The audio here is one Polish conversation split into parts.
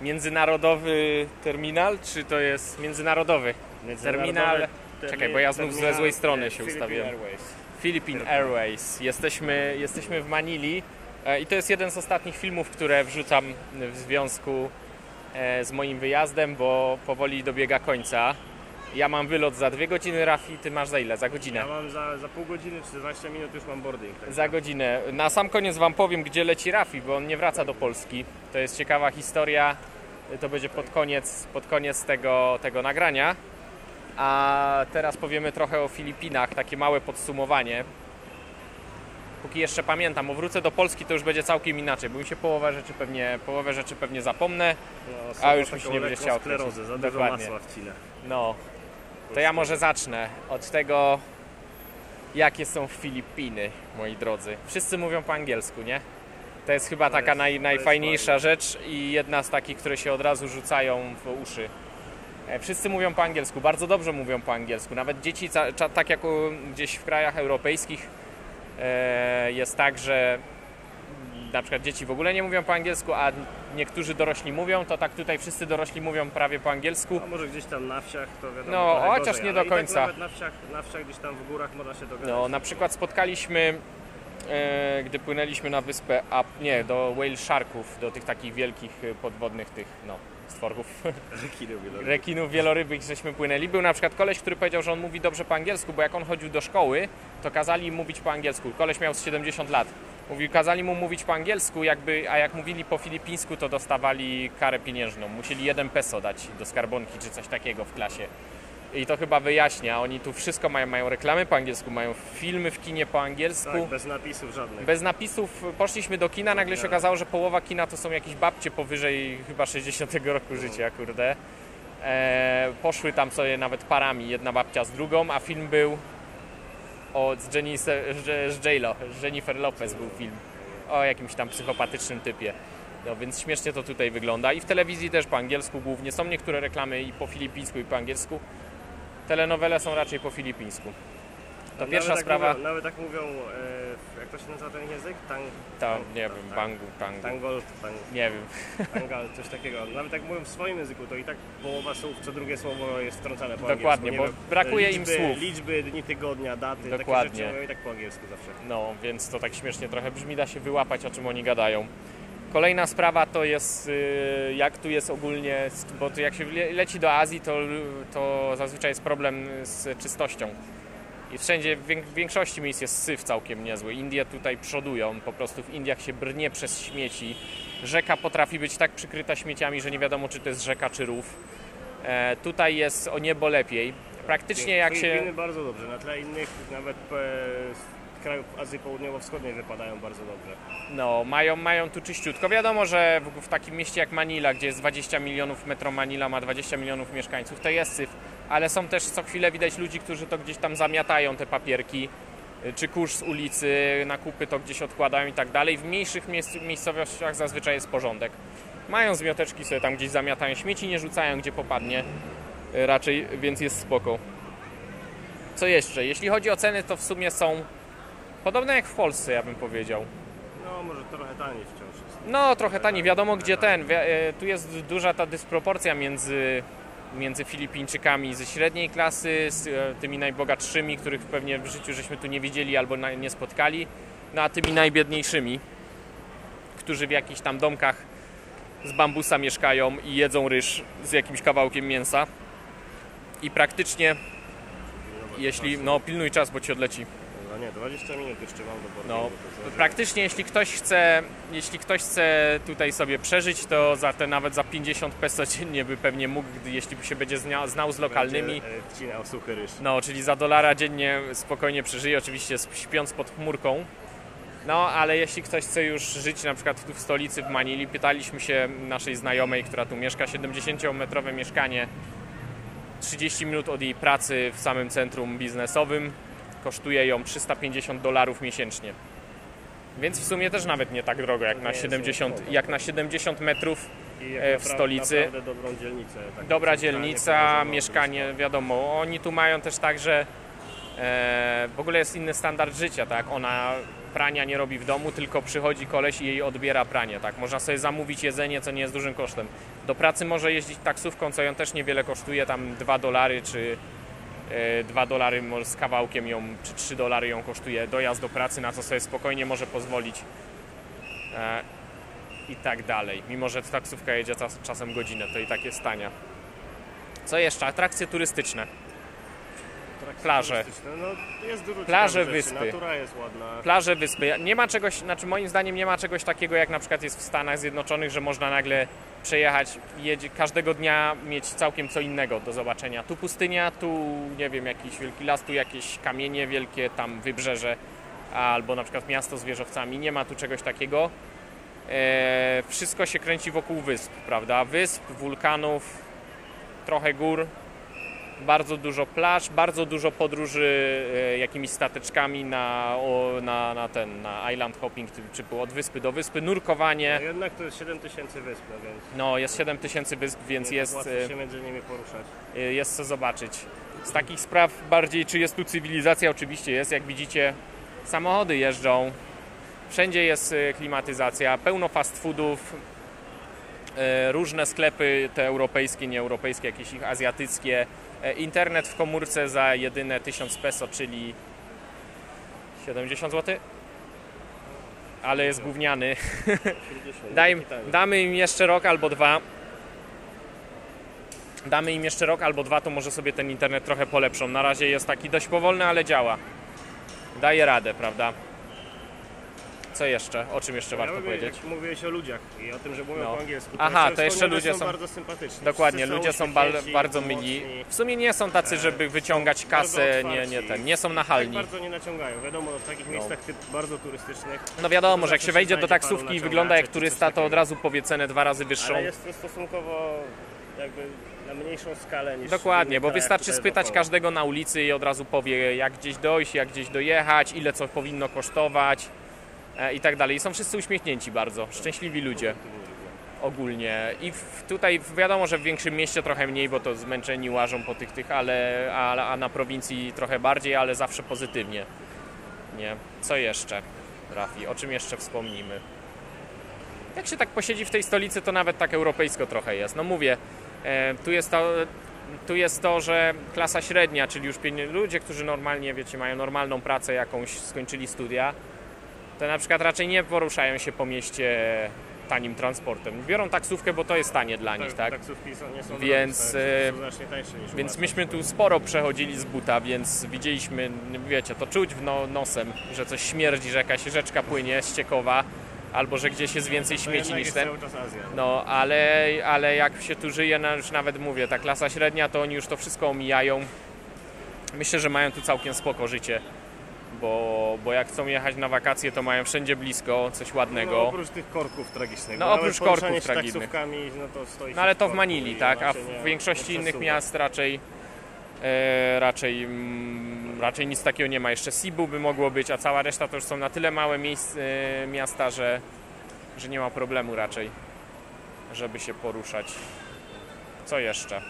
Międzynarodowy terminal, czy to jest międzynarodowy? Terminal. Czekaj, bo ja znów ze złej strony się Philippine ustawiłem. Airways. Philippine Airways. Jesteśmy, jesteśmy w Manili e, i to jest jeden z ostatnich filmów, które wrzucam w związku e, z moim wyjazdem, bo powoli dobiega końca. Ja mam wylot za dwie godziny, Rafi, ty masz za ile? Za godzinę. Ja mam za, za pół godziny czy 20 minut już mam boarding. Tak? Za godzinę. Na sam koniec Wam powiem, gdzie leci Rafi, bo on nie wraca do Polski. To jest ciekawa historia. To będzie pod koniec, pod koniec tego, tego nagrania. A teraz powiemy trochę o Filipinach, takie małe podsumowanie. Póki jeszcze pamiętam, bo wrócę do Polski, to już będzie całkiem inaczej, bo mi się połowę rzeczy pewnie, połowę rzeczy pewnie zapomnę. No, A, już mi się nie będzie chciało sklerozę, za dużo Dokładnie. masła w Chile. No, to ja może zacznę od tego, jakie są Filipiny, moi drodzy. Wszyscy mówią po angielsku, nie? To jest chyba taka jest- naj, najfajniejsza rzecz i jedna z takich, które się od razu rzucają w uszy. E, Wszyscy mówią po angielsku, bardzo dobrze mówią po angielsku. Nawet dzieci, tak jak gdzieś w krajach europejskich e, jest tak, że na przykład dzieci w ogóle nie mówią po angielsku, a niektórzy dorośli mówią, to tak tutaj wszyscy dorośli mówią prawie po angielsku. A może gdzieś tam na wsiach to wiadomo No, chociaż gorzej, nie do tak końca. nawet na wsiach, na wsiach gdzieś tam w górach można się dogadać. No, na przykład spotkaliśmy, e, gdy płynęliśmy na wyspę, a nie, do whale sharków, do tych takich wielkich e, podwodnych tych, no, stworków, Rekiny wieloryby. rekinów wielorybych, żeśmy płynęli. Był na przykład koleś, który powiedział, że on mówi dobrze po angielsku, bo jak on chodził do szkoły, to kazali mówić po angielsku. Koleś miał z 70 lat. Mówił, kazali mu mówić po angielsku, jakby, a jak mówili po filipińsku, to dostawali karę pieniężną. Musieli jeden peso dać do skarbonki czy coś takiego w klasie. I to chyba wyjaśnia. Oni tu wszystko mają, mają reklamy po angielsku, mają filmy w kinie po angielsku. Tak, bez napisów żadnych. Bez napisów poszliśmy do kina, nagle się okazało, że połowa kina to są jakieś babcie powyżej chyba 60 roku życia, kurde. E, poszły tam sobie nawet parami, jedna babcia z drugą, a film był o, z, Jennifer, J-Lo, Jennifer Lopez był film o jakimś tam psychopatycznym typie. No więc śmiesznie to tutaj wygląda i w telewizji też po angielsku głównie. Są niektóre reklamy i po filipińsku i po angielsku. Telenowele są raczej po filipińsku. To Nawet pierwsza tak sprawa, Mówią, nawet tak mówią, e, jak to się nazywa ten język? Tang, tam, nie wiem, tak. bangu, tangu, Tangol, tang, nie wiem. tangal, coś takiego. Nawet jak mówią w swoim języku, to i tak połowa słów, co drugie słowo jest wtrącane po Dokładnie, angielsku. bo Nie brakuje im liczby, słów. Liczby, dni tygodnia, daty, Dokładnie. takie rzeczy mówią i tak po angielsku zawsze. No, więc to tak śmiesznie trochę brzmi, da się wyłapać, o czym oni gadają. Kolejna sprawa to jest, y, jak tu jest ogólnie, bo tu jak się le- leci do Azji, to, to zazwyczaj jest problem z czystością. I wszędzie, w większości miejsc jest syf całkiem niezły. Indie tutaj przodują, po prostu w Indiach się brnie przez śmieci. Rzeka potrafi być tak przykryta śmieciami, że nie wiadomo, czy to jest rzeka, czy rów. E, tutaj jest o niebo lepiej. Praktycznie jak się... Filipiny bardzo dobrze, na tle innych, nawet e, krajów Azji Południowo-Wschodniej wypadają bardzo dobrze. No, mają, mają tu czyściutko. Wiadomo, że w, w takim mieście jak Manila, gdzie jest 20 milionów, metro Manila ma 20 milionów mieszkańców, to jest syf, ale są też co chwilę widać ludzi, którzy to gdzieś tam zamiatają te papierki, y, czy kurz z ulicy, na kupy to gdzieś odkładają i tak dalej. W mniejszych miejsc, miejscowościach zazwyczaj jest porządek. Mają zmioteczki, sobie tam gdzieś zamiatają śmieci, nie rzucają gdzie popadnie, y, raczej, więc jest spoko. Co jeszcze? Jeśli chodzi o ceny, to w sumie są podobne jak w Polsce, ja bym powiedział. No, może trochę taniej wciąż jest. No, trochę taniej. Wiadomo, gdzie ten. E, Tu jest duża ta dysproporcja między, między Filipińczykami ze średniej klasy, z e, tymi najbogatszymi, których pewnie w życiu żeśmy tu nie widzieli albo nie spotkali, no a tymi najbiedniejszymi, którzy w jakichś tam domkach z bambusa mieszkają i jedzą ryż z jakimś kawałkiem mięsa. I praktycznie, jeśli. No, pilnuj czas, bo ci odleci. No nie, 20 minut jeszcze mam do boardingu. No, praktycznie jeśli ktoś chce, jeśli ktoś chce tutaj sobie przeżyć, to za te nawet za 50 peso dziennie by pewnie mógł, jeśli by się będzie zna, znał z lokalnymi. Będzie, e, wcinał suchy ryż. No, czyli za dolara dziennie spokojnie przeżyje, oczywiście śpiąc pod chmurką. No, ale jeśli ktoś chce już żyć na przykład tu w stolicy w Manili, pytaliśmy się naszej znajomej, która tu mieszka, 70-metrowe mieszkanie, 30 minut od jej pracy w samym centrum biznesowym, kosztuje ją 350 dolarów miesięcznie. Więc w sumie też nawet nie tak drogo jak na jest 70, słowo. jak na 70 metrów e, w stolicy. Dobrą dzielnicę. taką Dobra dzielnica, położoną, mieszkanie, wiadomo, oni tu mają też tak, że e, w ogóle jest inny standard życia, tak? Ona prania nie robi w domu, tylko przychodzi koleś i jej odbiera pranie. Tak? Można sobie zamówić jedzenie, co nie jest dużym kosztem. Do pracy może jeździć taksówką, co ją też niewiele kosztuje, tam 2 dolary czy 2 dolary może z kawałkiem ją, czy 3 dolary ją kosztuje dojazd do pracy, na co sobie spokojnie może pozwolić. E, I tak dalej. Mimo, że taksówka jedzie czas, czasem godzinę, to i tak jest tania. Co jeszcze? Atrakcje turystyczne. Trakcje Plaże. No, jest dużo Plaże, rzeczy. wyspy. Natura jest ładna. Plaże, wyspy. Nie ma czegoś, znaczy moim zdaniem nie ma czegoś takiego jak na przykład jest w Stanach Zjednoczonych, że można nagle przejechać, jedzie, każdego dnia mieć całkiem co innego do zobaczenia. Tu pustynia, tu nie wiem, jakiś wielki las, tu jakieś kamienie wielkie, tam wybrzeże, albo na przykład miasto z wieżowcami. Nie ma tu czegoś takiego. E, wszystko się kręci wokół wysp, prawda? Wysp, wulkanów, trochę gór, bardzo dużo plaż, bardzo dużo podróży e, jakimiś stateczkami na, na, na ten, na island hopping, typu od wyspy do wyspy, nurkowanie. No jednak to jest 7 tysięcy wysp, no więc No, jest 7000 wysp, więc nie jest, łatwo się między nimi poruszać. e, jest co zobaczyć. Z takich spraw bardziej, czy jest tu cywilizacja, oczywiście jest. Jak widzicie, samochody jeżdżą, wszędzie jest e, klimatyzacja, pełno fast foodów, e, różne sklepy, te europejskie, nieeuropejskie, jakieś ich azjatyckie. E, Internet w komórce za jedyne 1000 peso, czyli 70 zł. Ale jest gówniany. 50, Daj, damy im jeszcze rok albo dwa. Damy im jeszcze rok albo dwa, to może sobie ten internet trochę polepszą. Na razie jest taki dość powolny, ale działa. Daje radę, prawda? Co jeszcze? O czym jeszcze Ja warto mówię, powiedzieć? jak Mówiłeś o ludziach i o tym, że mówią No. po angielsku. Aha, to jeszcze ludzie są są- bardzo sympatyczni. Dokładnie, ludzie są ba- bardzo mili. W sumie nie są tacy, żeby wyciągać kasę, nie, nie ten, nie są Tak nachalni. bardzo nie naciągają. Wiadomo, w takich miejscach typ bardzo turystycznych. No wiadomo, że jak się wejdzie do taksówki i wygląda jak turysta, to od razu powie cenę dwa razy wyższą. Ale jest to stosunkowo jakby na mniejszą skalę niż Dokładnie, bo wystarczy spytać dookoła. każdego na ulicy i od razu powie jak gdzieś dojść, jak gdzieś dojechać, ile co powinno kosztować e, i tak dalej. I są wszyscy uśmiechnięci bardzo, szczęśliwi ludzie ogólnie. I w, tutaj wiadomo, że w większym mieście trochę mniej, bo to zmęczeni łażą po tych tych, ale a, a na prowincji trochę bardziej, ale zawsze pozytywnie. Nie. Co jeszcze, Rafi? O czym jeszcze wspomnimy? Jak się tak posiedzi w tej stolicy, to nawet tak europejsko trochę jest. No mówię, e, tu jest to, tu jest to, że klasa średnia, czyli już ludzie, którzy normalnie, wiecie, mają normalną pracę jakąś, skończyli studia, to na przykład raczej nie poruszają się po mieście tanim transportem. Biorą taksówkę, bo to jest tanie dla nich, tak? Taksówki są, nie są Więc, drogie, e, są znacznie tańsze niż Więc myśmy tu sporo przechodzili z buta, więc widzieliśmy, wiecie, to czuć w no, nosem, że coś śmierdzi, że jakaś rzeczka płynie ściekowa, albo że gdzieś jest więcej To śmieci niż ten. Azja. No, ale, ale jak się tu żyje, no już nawet mówię, ta klasa średnia, to oni już to wszystko omijają. Myślę, że mają tu całkiem spoko życie, bo, bo jak chcą jechać na wakacje, to mają wszędzie blisko, coś No, ładnego. oprócz tych korków tragicznych. No, bo oprócz korków tragicznych. no to stoi No ale to w Manili, tak? A nie- w większości nie innych miast raczej e, raczej, mm, raczej nic takiego nie ma. Jeszcze Cebu by mogło być, a cała reszta to już są na tyle małe miejsc, e, miasta, że, że nie ma problemu raczej, żeby się poruszać. Co jeszcze?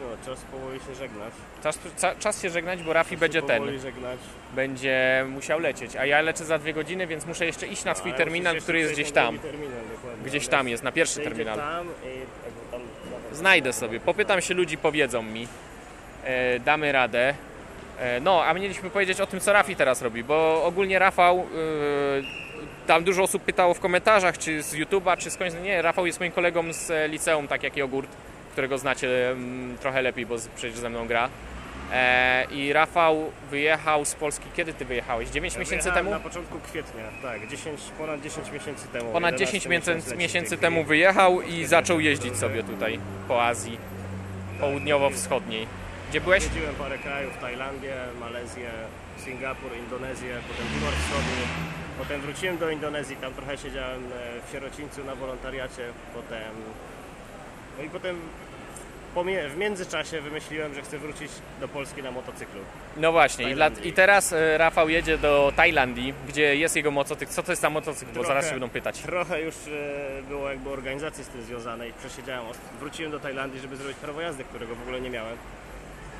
No no, czas powoli się żegnać. Czas, ca- czas się żegnać, bo Rafi Czas będzie ten, żegnać. będzie musiał lecieć, a ja lecę za dwie godziny, więc muszę jeszcze iść na swój terminal, który jest gdzieś tam. Terminal. Gdzieś tam jest, na pierwszy terminal. Tam i tam Znajdę sobie, popytam się ludzi, powiedzą mi, e, damy radę. E, no, a mieliśmy powiedzieć o tym, co Rafi teraz robi, bo ogólnie Rafał, e, tam dużo osób pytało w komentarzach, czy z YouTube'a, czy skądś, nie, Rafał jest moim kolegą z liceum, tak jak Jogurt, którego znacie mm, trochę lepiej, bo przecież ze mną gra. E, I Rafał wyjechał z Polski, kiedy ty wyjechałeś? 9 Ja miesięcy temu? Na początku kwietnia, tak, 10, ponad 10 miesięcy temu. Ponad 11 10 miesiąc miesięcy, miesięcy temu wyjechał i zaczął jeździć sobie tutaj po Azji południowo-wschodniej. Gdzie byłeś? Jeździłem parę krajów, Tajlandię, Malezję, Singapur, Indonezję, potem Timor Wschodni. Potem wróciłem do Indonezji, tam trochę siedziałem e, w sierocińcu na wolontariacie. Potem... No i potem w międzyczasie wymyśliłem, że chcę wrócić do Polski na motocyklu. No właśnie, i, teraz e, Rafał jedzie do Tajlandii, gdzie jest jego motocykl. Co to jest za motocykl? Bo Trochę. zaraz się będą pytać. Trochę już e, było jakby organizacji z tym związanej. Przesiedziałem, wróciłem do Tajlandii, żeby zrobić prawo jazdy, którego w ogóle nie miałem.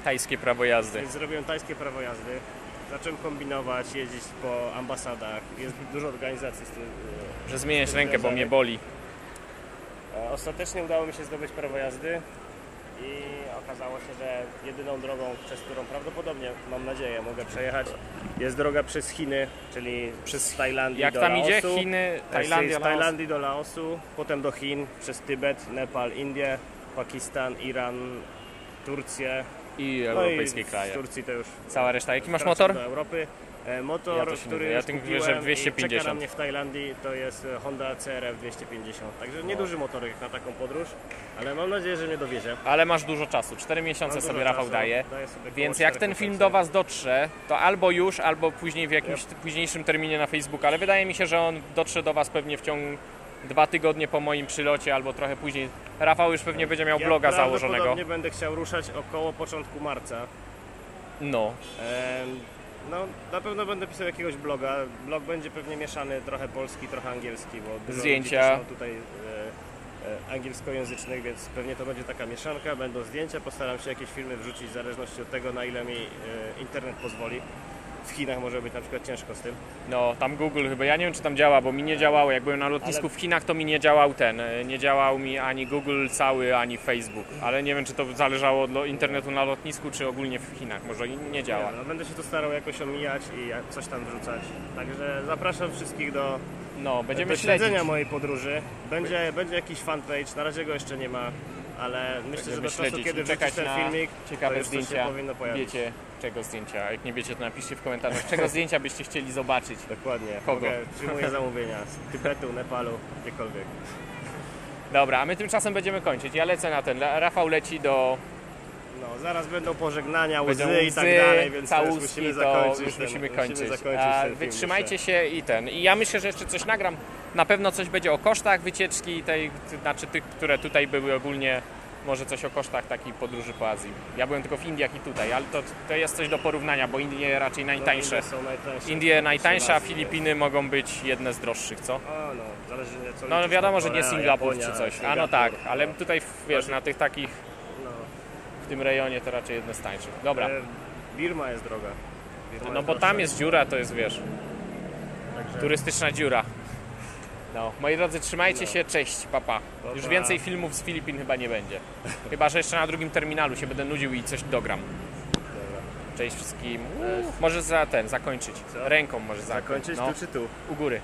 Tajskie prawo jazdy. Więc zrobiłem tajskie prawo jazdy. zacząłem kombinować, jeździć po ambasadach. Jest dużo organizacji z tym. e, Że zmieniać rękę, bo mnie boli. E, Ostatecznie udało mi się zdobyć prawo jazdy i okazało się, że jedyną drogą, przez którą prawdopodobnie, mam nadzieję, mogę przejechać, jest droga przez Chiny, czyli przez Tajlandię Jak do tam Laosu. idzie? Chiny, Tajlandia, Z. Tajlandii do Laosu, potem do Chin, przez Tybet, Nepal, Indię, Pakistan, Iran, Turcję. i No europejskie i z kraje. Turcji to już Cała reszta. Jaki masz motor? do Europy. E, Motor, Ja który. Ja tylko kupiłem i 250. czeka na mnie w Tajlandii, to jest Honda CRF 250. Także nieduży motorek na taką podróż, ale mam nadzieję, że mnie dowiezie. Ale masz dużo czasu. 4 miesiące Mam sobie Rafał czasu, daje. sobie Więc jak ten film do Was dotrze, to albo już, albo później w jakimś późniejszym terminie na Facebooku. Ale wydaje mi się, że on dotrze do Was pewnie w ciągu dwa tygodnie po moim przylocie, albo trochę później. Rafał już pewnie będzie miał ja bloga założonego. prawdopodobnie będę chciał ruszać około początku marca. No, Em, No, na pewno będę pisał jakiegoś bloga. Blog będzie pewnie mieszany, trochę polski, trochę angielski, bo dużo Zdjęcia. tutaj e, e, angielskojęzycznych, więc pewnie to będzie taka mieszanka. Będą zdjęcia, postaram się jakieś filmy wrzucić w zależności od tego, na ile mi e, internet pozwoli. W Chinach może być na przykład ciężko z tym. no, tam Google chyba, ja nie wiem czy tam działa, bo mi nie działało. Jak byłem na lotnisku Ale- w Chinach, to mi nie działał ten, e, nie działał mi ani Google cały, ani Facebook. Ale nie wiem, czy to zależało od internetu na lotnisku, czy ogólnie w Chinach. Może i nie działa. Nie, no, będę się to starał jakoś omijać i coś tam wrzucać. Także zapraszam wszystkich do, No, będziemy do śledzenia śledzić. mojej podróży. Będzie, będzie jakiś fanpage, na razie go jeszcze nie ma, ale myślę, że Będziemy do czasu, śledzić kiedy i czekać wrzucisz ten na filmik, ciekawe to już coś się zdjęcia. powinno pojawić. Wiecie czego zdjęcia. A Jak nie wiecie, to napiszcie w komentarzach, czego zdjęcia byście chcieli zobaczyć. Dokładnie. Kogo? Mogę, przyjmuję zamówienia z Tybetu, Nepalu, gdziekolwiek. Dobra, a my tymczasem będziemy kończyć. Ja lecę na ten. Rafał leci do zaraz będą pożegnania, łzy, Będą i tak łzy, dalej, więc całuski, musimy to zakończyć. już ten, musimy kończyć. zakończyć A film wytrzymajcie się i ten. I ja myślę, że jeszcze coś nagram. Na pewno coś będzie o kosztach wycieczki tej, znaczy tych, które tutaj były ogólnie. Może coś o kosztach takiej podróży po Azji. Ja byłem tylko w Indiach i tutaj, ale to, to jest coś do porównania, bo Indie raczej No, najtańsze. Indie są najtańsze. Indie najtańsze, a Filipiny mogą być jedne z droższych, co? O, no, zależy co No wiadomo, że nie Singapur czy coś. A no tak, ale no. tutaj wiesz, na tych takich, No. Tym rejonie to raczej jedne z tańszych. Dobra, E, Birma jest droga. Birma no bo droższa, tam jest dziura, to jest wiesz, także- turystyczna dziura. No, moi drodzy, trzymajcie się, cześć, papa. Pa, Już więcej filmów z Filipin chyba nie będzie. Chyba, że jeszcze na drugim terminalu się będę nudził i coś dogram. Dobra. Cześć wszystkim. Może za ten, zakończyć. Co? Ręką może zakończyć. Zakończyć No, tu czy tu? u góry.